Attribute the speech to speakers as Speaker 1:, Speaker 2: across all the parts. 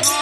Speaker 1: है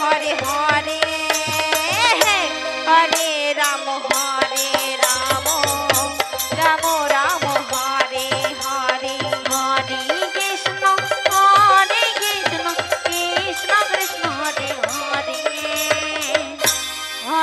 Speaker 1: Hare Hare Hare Rama